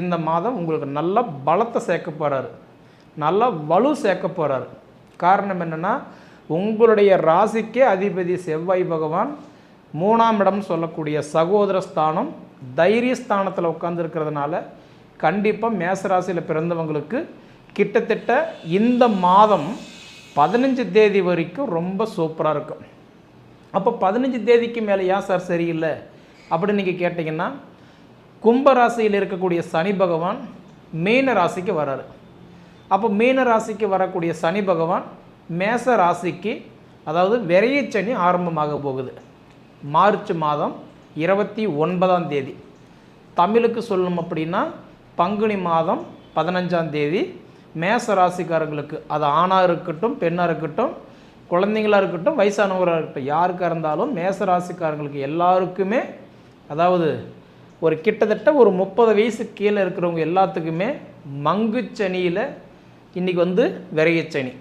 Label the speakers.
Speaker 1: இந்த மாதம் உங்களுக்கு நல்ல பலத்தை சேர்க்க போகிறாரு நல்ல வலு சேர்க்க போகிறாரு காரணம் என்னென்னா உங்களுடைய ராசிக்கே அதிபதி செவ்வாய் பகவான் மூணாம் இடம் சொல்லக்கூடிய சகோதர ஸ்தானம் தைரிய ஸ்தானத்தில் உட்காந்துருக்கிறதுனால கண்டிப்பாக மேசராசியில் பிறந்தவங்களுக்கு கிட்டத்தட்ட இந்த மாதம் பதினஞ்சு தேதி வரைக்கும் ரொம்ப சூப்பராக இருக்கும். அப்போ பதினஞ்சு தேதிக்கு மேலே ஏன் சார் சரியில்லை? அப்படின்னு நீங்கள் கேட்டிங்கன்னா கும்பராசியில் இருக்கக்கூடிய சனி பகவான் மீன ராசிக்கு வராரு. அப்போ மீன ராசிக்கு வரக்கூடிய சனி பகவான் மேச ராசிக்கு அதாவது விரையச்சனி ஆரம்பமாக போகுது. மார்ச் மாதம் இருபத்தி ஒன்பதாம் தேதி. தமிழுக்கு சொல்லணும் அப்படின்னா பங்குனி மாதம் பதினஞ்சாம் தேதி. மேச ராசிக்காரங்களுக்கு அது ஆணாக இருக்கட்டும் பெண்ணாக இருக்கட்டும் குழந்தைங்களாக இருக்கட்டும் வயசானவராக இருக்கட்டும் யாருக்காக இருந்தாலும் மேச ராசிக்காரங்களுக்கு எல்லாருக்குமே அதாவது ஒரு கிட்டத்தட்ட ஒரு முப்பது வயசு கீழே இருக்கிறவங்க எல்லாத்துக்குமே மங்குச்சனியில் இன்றைக்கி வந்து விரையச்சனி